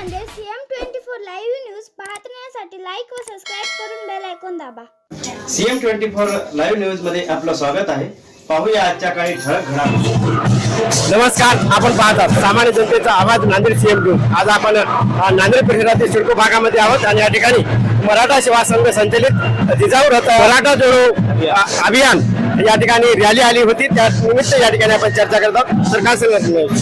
Nanded CM twenty four live news पाहण्यासाठी like व subscribe करून बेल ऐकून दाबा. सीएम ट्वेंटी फोर लाईव्ह न्यूजमध्ये आपलं स्वागत आहे. पाहूया आजच्या काही ठळक घडामोडी. नमस्कार आपण पाहतात सामान्य जनतेचा आवाज नांदेड सीएम घेऊन. आज आपण नांदेड परिसरातील सिडको भागामध्ये आहोत आणि या ठिकाणी मराठा सेवा संघ संचलित जिजाऊ रथ मराठा जोडो अभियान या ठिकाणी रॅली आली होती. त्या निमित्त या ठिकाणी आपण चर्चा करत आहोत. तर काय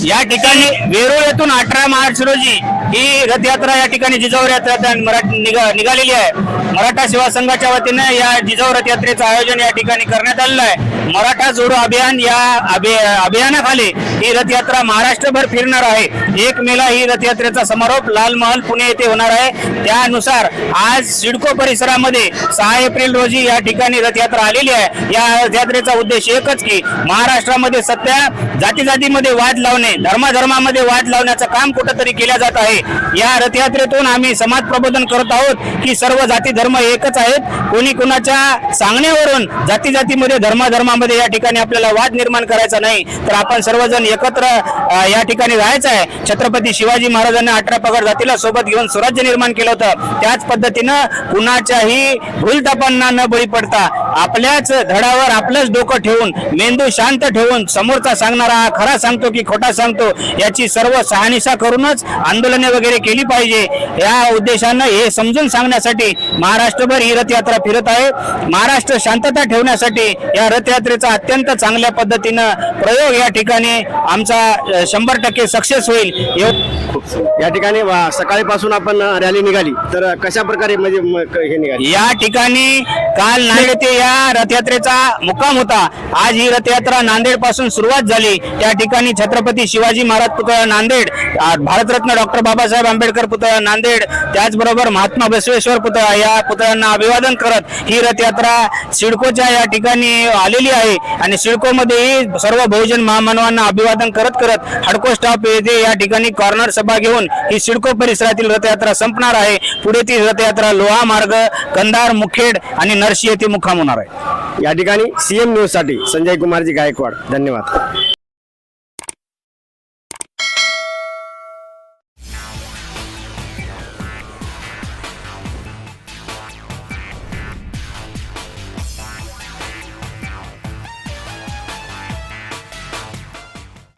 या ठिकाणी वेरूळ येथून अठरा मार्च रोजी ही रथयात्रा या ठिकाणी जिजाऊ रथयात्रा निघा- निघालेली आहे. मराठा सेवा संघाच्या वतीने या जिजाऊ रथयात्रेचं आयोजन या ठिकाणी करण्यात आलेलं आहे. मराठा जोडो अभियान या अभि- अभियानाखाली ही रथयात्रा महाराष्ट्रभर फिरणार आहे. एक मेला ही रथयात्रेचा समारोप लाल महल पुणे येथे होणार आहे. त्यानुसार आज सिडको परिसरामध्ये सहा एप्रिल रोजी या ठिकाणी रथयात्रा आलेली आहे. या रथयात्रेचा उद्देश एकच की महाराष्ट्रामध्ये सध्या जाती जातीमध्ये वाद लावणे धर्माधर्मामध्ये वाद लावण्याचं काम कुठंतरी केल्या जात आहे. या रथयात्रेतून आम्ही समाज प्रबोधन करत आहोत की सर्व जाती धर्म एकच आहेत. कोणी कुणाच्या सांगण्यावरून जाती जातीमध्ये धर्माधर्मामध्ये या ठिकाणी आपल्याला वाद निर्माण करायचा नाही तर आपण सर्वजण एकत्र या ठिकाणी राहायचं आहे. छत्रपती शिवाजी महाराजांनी अठरा पगड जातीला सोबत घेऊन स्वराज्य निर्माण केलं होतं. त्याच पद्धतीनं कुणाच्याही भूलतापांना न बळी पडता आपल्याच धडावर आपलंच डोकं ठेवून मेंदू शांत ठेवून समोरचा सांगणार हा खरा सांगतो की खोटा सांगतो याची सर्व सहानिशा करूनच आंदोलने वगैरे केली पाहिजे. या उद्देशानं हे समजून सांगण्यासाठी महाराष्ट्रभर ही रथयात्रा फिरत आहे. महाराष्ट्र शांतता ठेवण्यासाठी या रथयात्रेचा अत्यंत चांगल्या पद्धतीनं प्रयोग या ठिकाणी आमचा शंभर टक्के सक्सेस होईल. एव- या ठिकाणी सकाळीपासून आपण रॅली निघाली. तर कशा प्रकारे म्हणजे हे निघाली? या ठिकाणी काल नांदेड येथे या रथयात्रेचा मुक्काम होता. आज ही रथयात्रा नांदेडपासून सुरुवात झाली. त्या ठिकाणी छत्रपती शिवाजी महाराज पुतळा नांदेड भारतरत्न डॉक्टर बाबासाहेब आंबेडकर पुतळा नांदेड त्याचबरोबर महात्मा बसवेश्वर पुतळा या पुतळ्यांना अभिवादन करत ही रथयात्रा सिडकोच्या या ठिकाणी आलेली आहे. आणि सिडकोमध्येही सर्व बहुजन महामानवांना अभिवादन करत करत हडको स्टॉप येथे या ठिकाणी कॉर्नर सभा घेऊन ही सिडको परिसरातील रथयात्रा संपणार आहे. पुढे ती रथयात्रा लोहा मार्ग कंधार मुखेड आणि नरशी येथे मुक्काम होणार आहे. या ठिकाणी सीएम न्यूजसाठी संजय कुमारजी गायकवाड. धन्यवाद.